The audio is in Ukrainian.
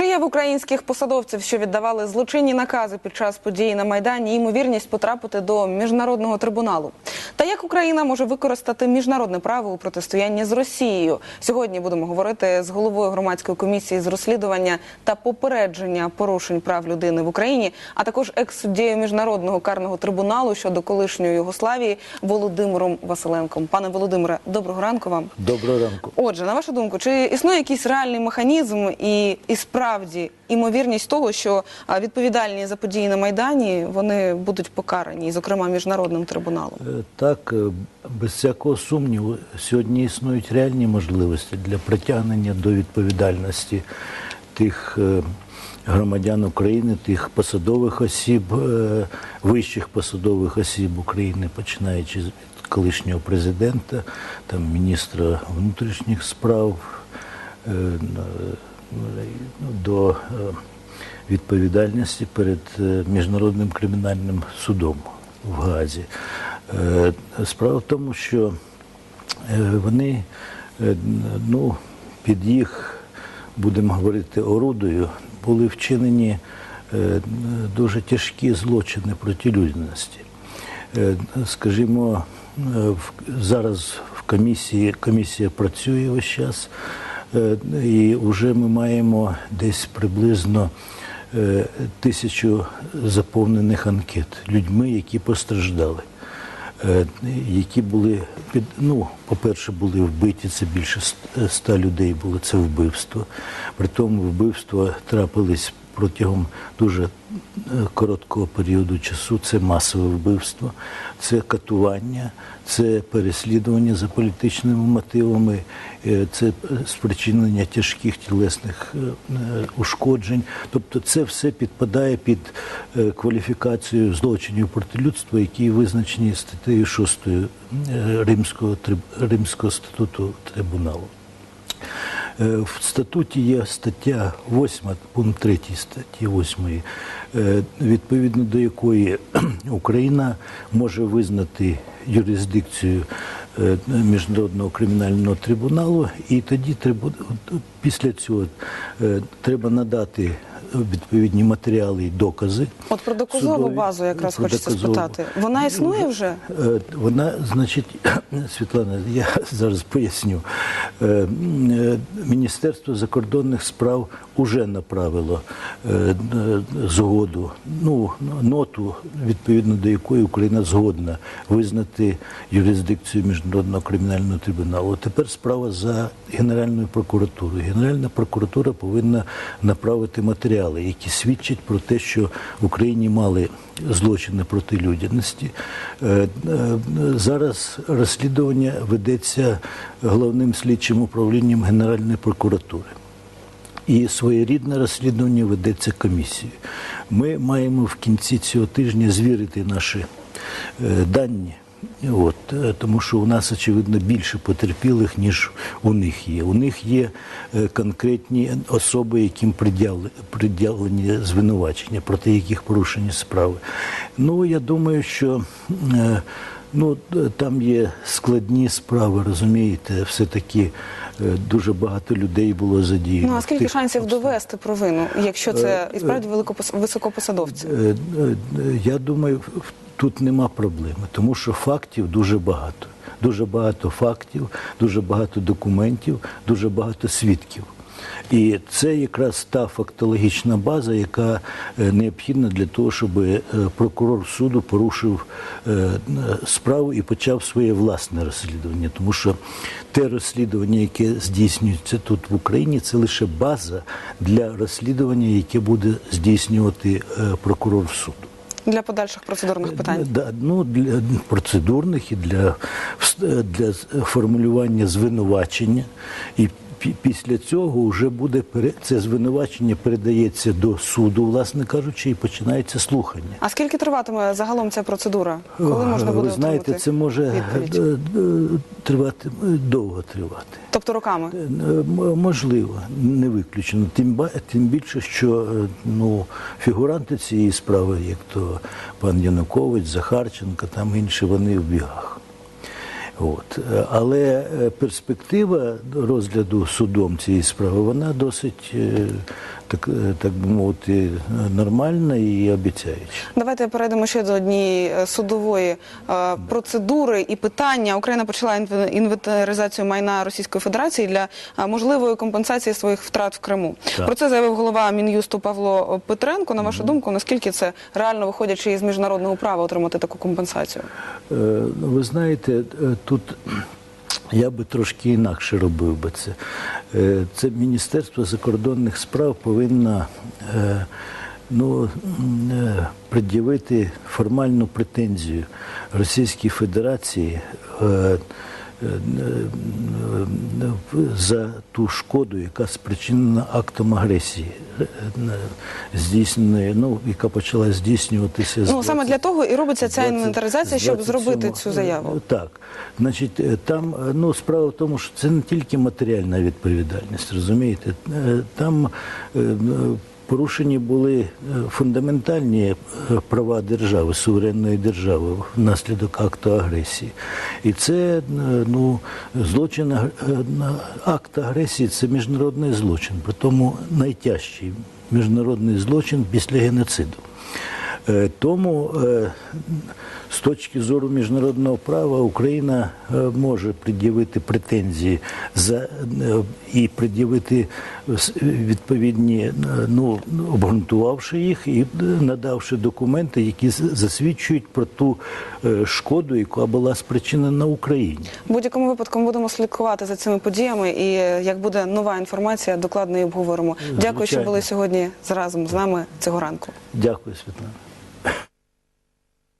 Чи є в українських посадовців, що віддавали злочинні накази під час події на майдані, ймовірність потрапити до міжнародного трибуналу? Та як Україна може використати міжнародне право у протистоянні з Росією? Сьогодні будемо говорити з головою громадської комісії з розслідування та попередження порушень прав людини в Україні, а також екс-суддєю міжнародного карного трибуналу щодо колишньої Югославії Володимиром Василенком. Пане Володимире, доброго ранку вам. Доброго ранку. Отже, на вашу думку, чи існує якийсь реальний механізм і, і справді імовірність того, що відповідальні за події на майдані вони будуть покарані, зокрема міжнародним трибуналом? Е, Так, е, без всякого сумніву, сьогодні існують реальні можливості для притягнення до відповідальності тих е, громадян України, тих посадових осіб, вищих посадових осіб України, починаючи з колишнього президента, там міністра внутрішніх справ. Ну, до е, відповідальності перед е, міжнародним кримінальним судом в Газі. Е, Справа в тому, що вони ну, під їх, будемо говорити, орудою були вчинені дуже тяжкі злочини проти людяності. Скажімо, зараз в комісії комісія працює весь час, і вже ми маємо десь приблизно е, тисячу заповнених анкет людьми, які постраждали. е, Які були під ну, по-перше, були вбиті. Це більше ста людей було. Це вбивство. При тому вбивства трапились протягом дуже е, короткого періоду часу. Це масове вбивство, це катування, це переслідування за політичними мотивами, е, це спричинення тяжких тілесних е, е, ушкоджень. Тобто, це все підпадає під е, кваліфікацію злочинів проти людства, які визначені статтею 6 Римського Римського статуту трибуналу. Е, В статуті є стаття 8, пункт 3 статті 8, е, відповідно до якої Україна може визнати юрисдикцію е, Міжнародного кримінального трибуналу, і тоді трибу- після цього треба надати відповідні матеріали і докази. От про доказову судові. базу якраз хочеться доказову. спитати. Вона існує вже? Е, Вона, значить, Світлана, я зараз поясню. Е, е, Міністерство закордонних справ уже направило згоду, ну, ноту, відповідно до якої Україна згодна визнати юрисдикцію Міжнародного кримінального трибуналу. Тепер справа за Генеральною прокуратурою. Генеральна прокуратура повинна направити матеріали, які свідчать про те, що в Україні мали злочини проти людяності. Е, е, Зараз розслідування ведеться головним слідчим управлінням Генеральної прокуратури. І своєрідне розслідування ведеться комісією. Ми маємо в кінці цього тижня звірити наші е, дані. От, е, тому що у нас, очевидно, більше потерпілих, ніж у них є. У них є е, конкретні особи, яким приділені звинувачення, проти яких порушені справи. Ну, я думаю, що е, ну, там є складні справи, розумієте, все-таки е, дуже багато людей було задіяно. Ну а скільки тих шансів довести провину, якщо це і справді великопос- високопосадовці? Я думаю, тут нема проблеми, тому що фактів дуже багато. Дуже багато фактів, дуже багато документів, дуже багато свідків. І це якраз та фактологічна база, яка е, необхідна для того, щоб е, прокурор суду порушив е, справу і почав своє власне розслідування. Тому що те розслідування, яке здійснюється тут в Україні, це лише база для розслідування, яке буде здійснювати прокурор суду. Для подальших процедурних питань. Да, ну, для процедурних і для, вс- для формулювання звинувачення. І після цього вже буде це звинувачення передається до суду, власне кажучи, і починається слухання. А скільки триватиме загалом ця процедура? Коли можна буде Ви знаєте, це може відповідь? е, е, тривати е, довго тривати. Тобто роками? Е, Можливо, не виключено. Тим, тим більше, що е, ну, фігуранти цієї справи, як то пан Янукович, Захарченко, там інші, вони в бігах. От. Е, Але е, перспектива розгляду судом цієї справи, вона досить, е, так, так би мовити, нормальна і обіцяюча. Давайте перейдемо ще до однієї судової процедури і питання. Україна почала інвентаризацію майна Російської Федерації для можливої компенсації своїх втрат в Криму. Так. Про це заявив голова Мін'юсту Павло Петренко. На вашу думку, наскільки це реально виходячи із міжнародного права отримати таку компенсацію? Ну, Ви знаєте, тут я би трошки інакше робив би це. Е, Це Міністерство закордонних справ повинно е, ну, е, пред'явити формальну претензію Російській Федерації. За ту шкоду, яка спричинена актом агресії, здійсненої, ну, яка почала здійснюватися Ну саме для того і робиться ця інвентаризація, щоб зробити цю заяву. Так. Значить, е, там е, ну, справа в тому, що це не тільки матеріальна відповідальність, розумієте? Е, Там порушені були е, фундаментальні е, права держави, суверенної держави внаслідок акту агресії. І це е, ну, злочин, акт агресії це міжнародний злочин, при тому найтяжчий міжнародний злочин після геноциду. Тому з точки зору міжнародного права Україна е, може пред'явити претензії за е, і пред'явити відповідні, е, ну обґрунтувавши їх і надавши документи, які засвідчують про ту шкоду, яка була спричинена Україні. В будь-якому випадку ми будемо слідкувати за цими подіями, і як буде нова інформація, докладно її обговоримо. Дякую, що були сьогодні разом з нами цього ранку. Дякую, Світлана.